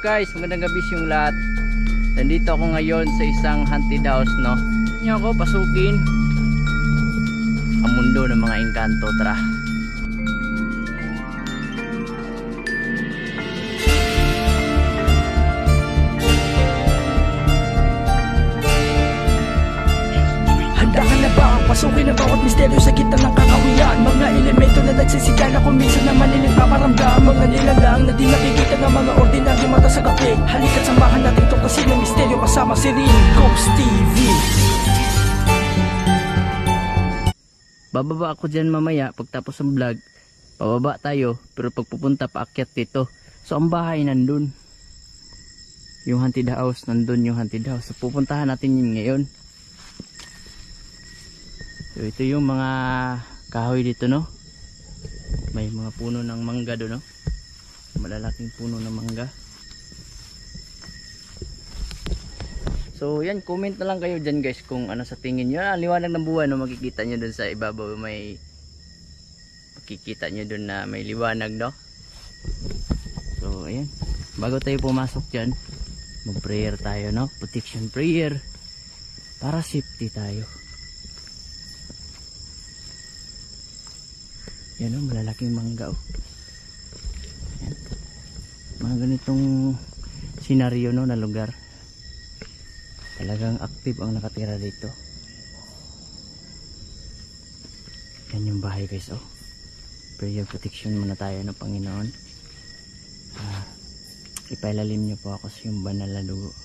guys? Magandang gabi yung lahat. Nandito ako ngayon sa isang haunted house, no? Niyo ako pasukin ang mundo ng mga engkanto, tara. Pasukin ang bawat misteryo sa gitna ng kakawian Mga elemento na nagsisigala kung minsan naman nilipaparamdam Mga nilalang na di nakikita ng mga ordinaryo mata sa gabi Halika't samahan natin to kasi ng misteryo kasama si Rin Ghost TV Bababa ako dyan mamaya pagtapos ng vlog. Pababa tayo, pero pagpupunta paakyat dito. So ang bahay nandun. Yung haunted house, nandun yung haunted house. So pupuntahan natin yun ngayon. So ito yung mga kahoy dito no. May mga puno ng mangga doon no. Malalaking puno ng mangga. So yan, comment na lang kayo dyan guys kung ano sa tingin nyo. Ah, liwanag ng buwan no, makikita nyo dun sa ibabaw may makikita nyo dun na may liwanag no. So ayan, bago tayo pumasok dyan, mag prayer tayo no, protection prayer para safety tayo. Yan o, malalaking mangga o. Yan. Mga ganitong senaryo no na lugar. Talagang active ang nakatira dito. Yan yung bahay guys oh. Prayer protection muna tayo ng Panginoon. Ah, ipailalim niyo po ako sa yung banal na dugo.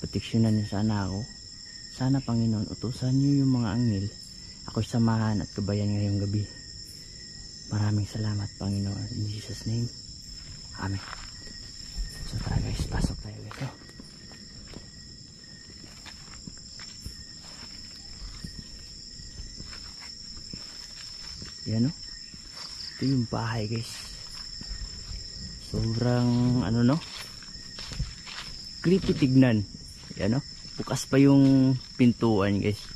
Proteksyonan niyo sana ako. Sana Panginoon utusan niyo yung mga angel ako'y samahan at kabayan ngayong gabi maraming salamat Panginoon in Jesus name Amen so tara guys pasok tayo oh. Yan o. Ito yung bahay guys. Sobrang ano no. Creepy tignan. Yan o. Bukas pa yung pintuan guys.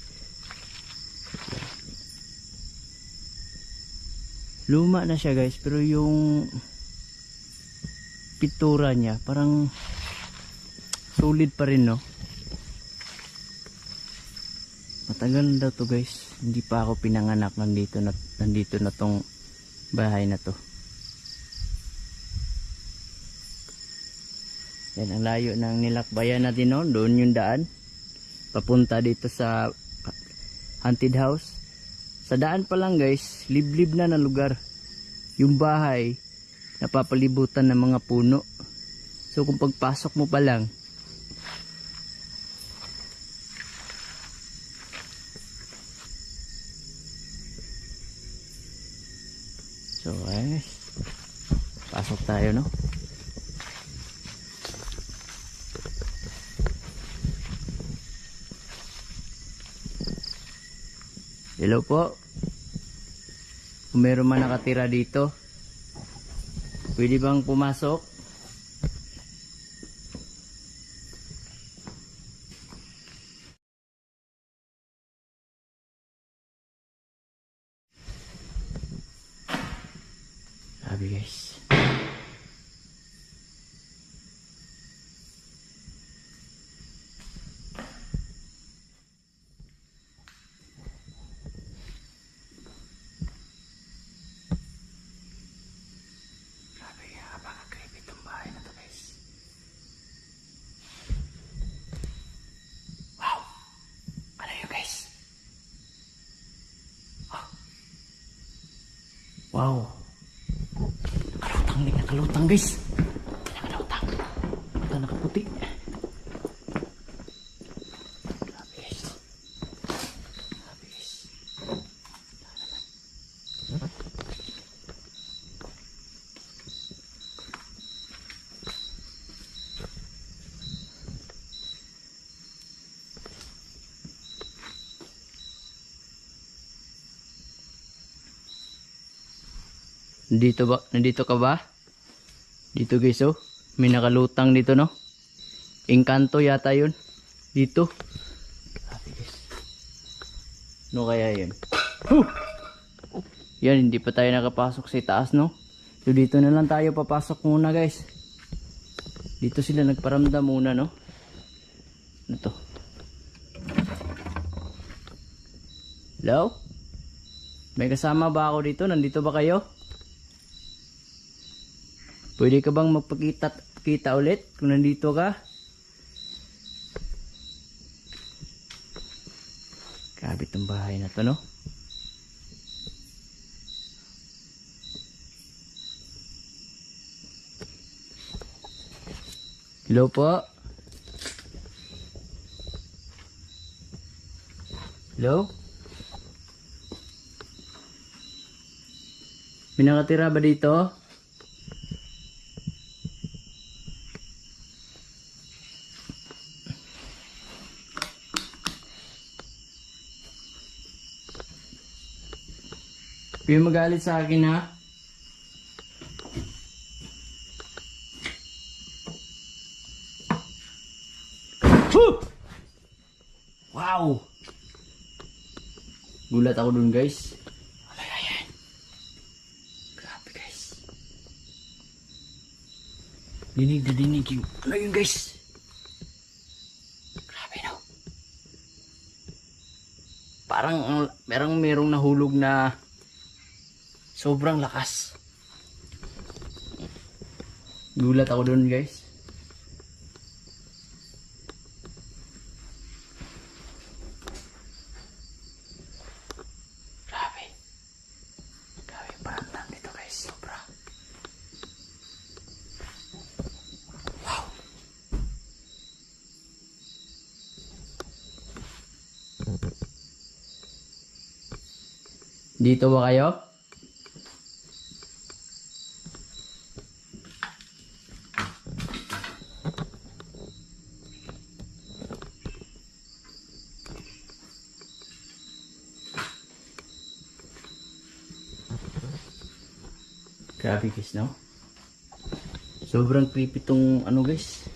Luma na siya guys. Pero yung pintura niya parang solid pa rin no. Matagal na daw to guys. Hindi pa ako pinanganak nandito na nandito na tong bahay na to. Yan ang layo ng nilakbayan natin no. Doon yung daan. Papunta dito sa haunted house. Sa daan pa lang guys, liblib na na lugar. Yung bahay, napapalibutan ng mga puno. So kung pagpasok mo pa lang, So, ayos. Pasok tayo, no? Hello po. Kung meron man nakatira dito, pwede bang pumasok? Sabi guys. Grabe, napaka-creepy itong bahay na to guys. Wow! Ano yun guys? Oh. Wow! Nakalutang din, nakalutang guys. Nandito ba? Nandito ka ba? Dito guys oh. May nakalutang dito no. Engkanto yata yun. Dito. No kaya yun? Huh! Yan, hindi pa tayo nakapasok sa taas no. So dito na lang tayo papasok muna guys. Dito sila nagparamdam muna, no? Ano to? Hello? May kasama ba ako dito? Nandito ba kayo? Pwede ka bang magpakita kita ulit kung nandito ka? Grabe tong bahay na to, no? Hello po? Hello? May nakatira ba dito? Huwag magalit sa akin ha. Wow! Gulat ako dun guys. Ay, ay. Grabe guys. Dinig na dinig yung... Ano yun guys? Grabe no. Parang ang- merong merong nahulog na sobrang lakas. Gulat ako dun guys. Grabe. Grabe pa lang guys. Sobra. Wow. Dito ba kayo? Guys, no? Sobrang creepy tong ano guys.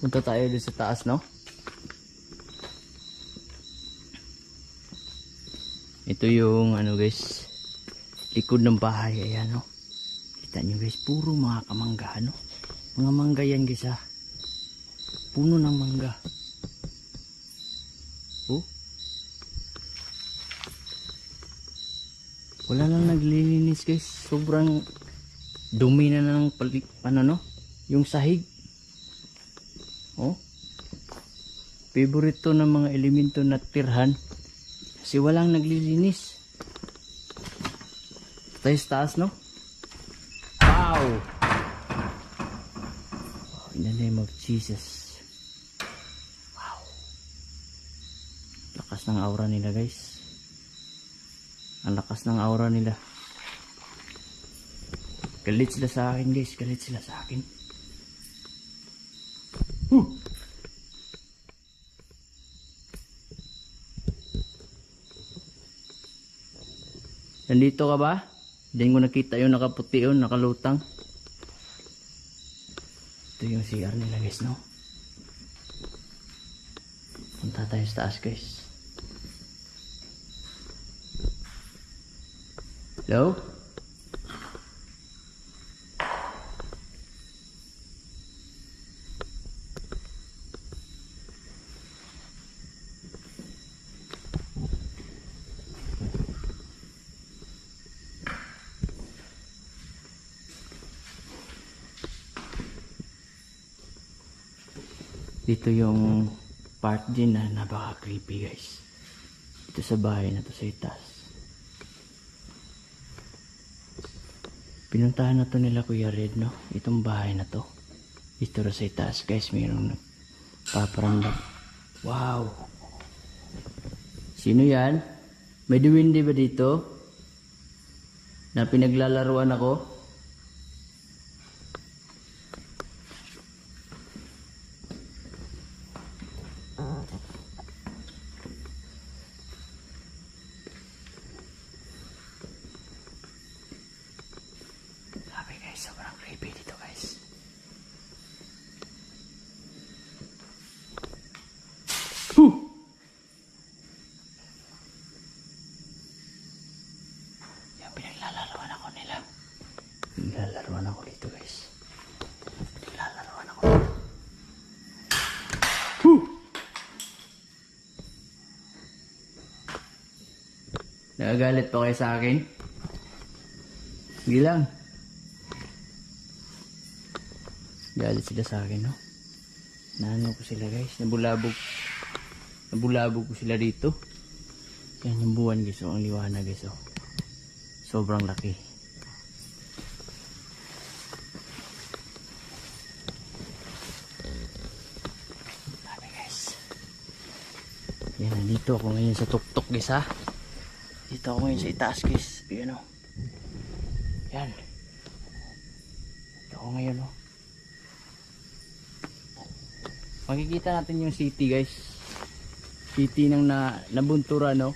Punta tayo doon sa taas, no? Ito yung ano guys, likod ng bahay, ayan no. Kita nyo guys, puro mga kamangga, no? Mga mangga yan guys ha. Puno ng mangga. Wala lang naglilinis guys. Sobrang dumi na ng pali, ano no? Yung sahig. Oh. Favorite ng mga elemento na tirhan. Kasi walang naglilinis. Tayo sa taas no? Wow! In the name of Jesus. Wow. Lakas ng aura nila guys. Ang lakas ng aura nila. Galit sila sa akin guys. Galit sila sa akin. Huh! Nandito ka ba? Diyan ko nakita yung nakaputi yun, nakalutang. Ito yung CR nila guys, no? Punta tayo sa taas guys. Hello? Dito yung part din na napaka creepy guys. Dito sa bahay na to sa itas. Pinuntahan na to nila Kuya Red, no? Itong bahay na to. Dito rin sa itaas, guys. Mayroong nagpaparamdam. Wow! Sino yan? May duwindi ba dito? Na pinaglalaruan ako? Nagagalit pa kayo sa akin? Sige lang. Galit sila sa akin, no? Naano ko sila, guys. Nabulabog. Nabulabog ko sila dito. Yan yung buwan, guys. Oh, ang liwanag, guys. Oh. Sobrang laki. Dami, guys. Yan, nandito ako ngayon sa tuktok, guys, ha? Dito ako ngayon sa itaas, guys. Yan, oh. Yan. Dito ako ngayon, oh. Makikita natin yung city guys. City ng na, nabuntura no.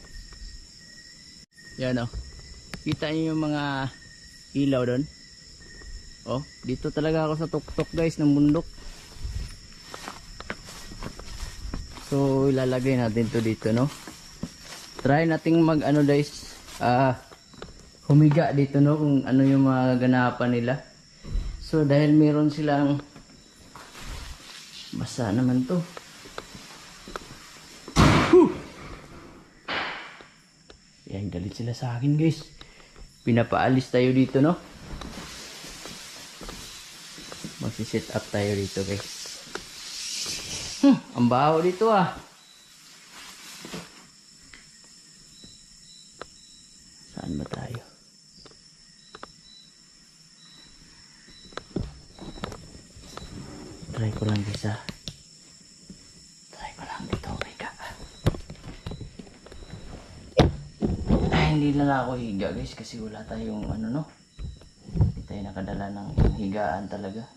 Yan oh. Kita niyo yung mga ilaw doon. Oh, dito talaga ako sa tuktok guys ng bundok. So ilalagay natin to dito no. Try nating mag ano guys. Ah humiga dito no kung ano yung mga ganapan nila. So dahil meron silang Basa naman to. Whew! Yan, galit sila sa akin guys. Pinapaalis tayo dito, no? Magsiset up tayo dito guys. Hmm, ang baho dito ah. Saan ba tayo? Try ko lang ah. Try ko lang dito, higa. Ay, hindi na ako higa guys kasi wala tayong ano no. Hindi tayo nakadala ng higaan talaga.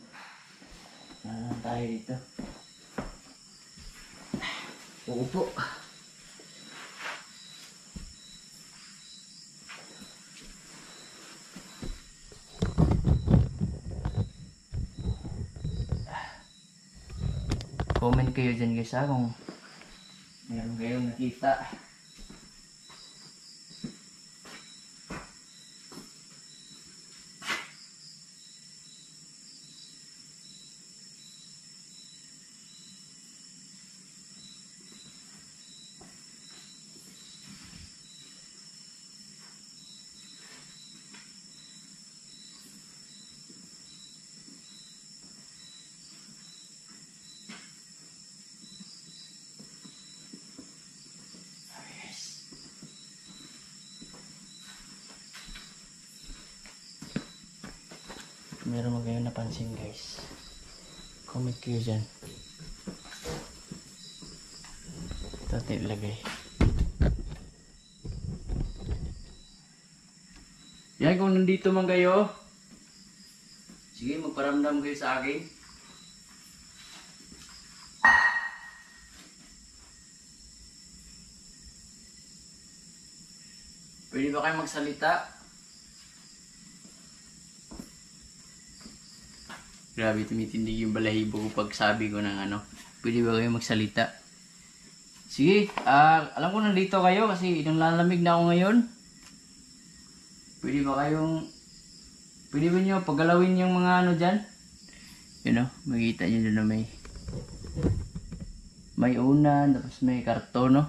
Ano tayo dito. Uupo. Comment kayo dyan guys ha kung meron kayong nakita. Meron mo kayong napansin guys. Comment kayo dyan. Ito natin ilagay. Yan kung nandito man kayo. Sige, magparamdam kayo sa akin. Pwede ba kayo magsalita? Grabe, tumitindig yung balahibo ko pag sabi ko ng ano. Pwede ba kayo magsalita? Sige, ah, alam ko nandito kayo kasi nalalamig na ako ngayon. Pwede ba kayong... Pwede ba nyo paggalawin yung mga ano dyan? Yun o, makikita nyo doon na may... May unan, tapos may karton, no?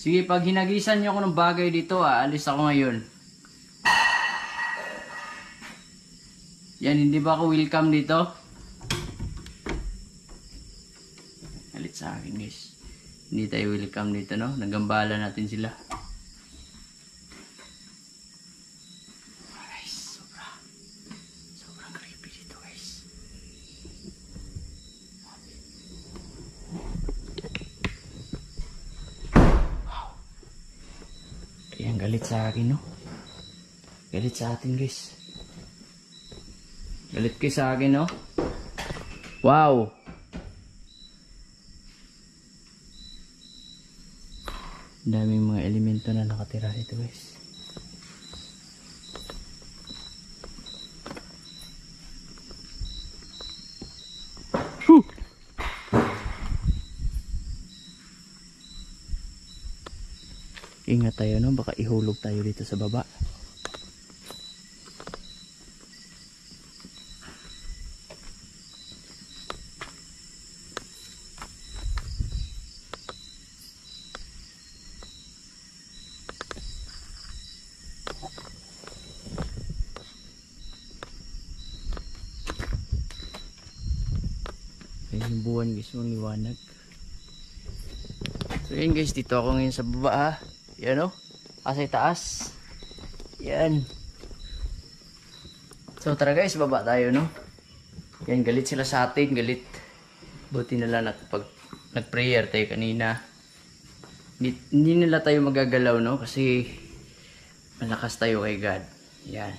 Sige, pag hinagisan nyo ako ng bagay dito, aalis ako ngayon. Yan, hindi ba ako welcome dito? Galit sa akin, guys. Hindi tayo welcome dito, no? Nagambala natin sila. Galit sa akin, no? Galit sa atin, guys. Galit kayo sa akin, no? Wow! Daming mga elemento na nakatira dito, guys. Whew! Ingat tayo, no? Baka ihulog tayo dito sa baba. Yan yung buwan guys, yung liwanag. So yun guys, dito ako ngayon sa baba ha. Yan o. Asay taas. Yan. So tara guys, baba tayo no. Yan, galit sila sa atin, galit. Buti na lang nakapag nag-prayer tayo kanina. Hindi, hindi nila tayo magagalaw no kasi malakas tayo kay God. Yan.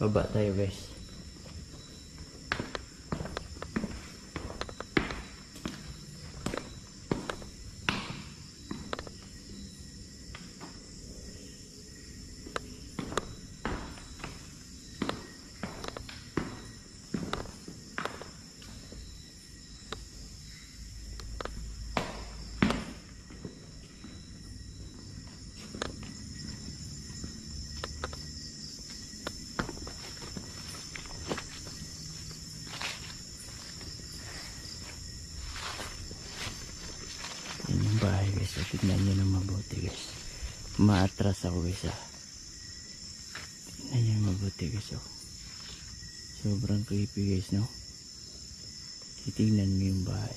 Baba tayo guys. Yan yung bahay guys. So, tignan nyo ng mabuti guys. Maatras ako guys ah. Tignan nyo ng mabuti guys oh. Sobrang creepy guys no. Titignan mo yung bahay.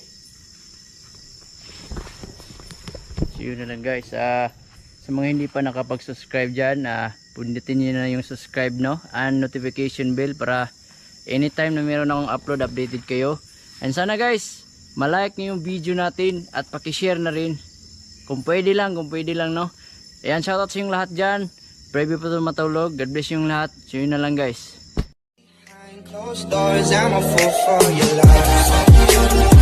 So yun na lang guys. Ah, sa mga hindi pa nakapag-subscribe dyan, ah, pundutin nyo na yung subscribe no. And notification bell para anytime na meron akong upload, updated kayo. And sana guys, malike nyo yung video natin at pakishare na rin. Kung pwede lang, kung pwede lang no. Ayan, shoutout sa yung lahat dyan. Pray po ito matulog. God bless yung lahat. So yun na lang guys. Closed doors, I'm a fool for your love.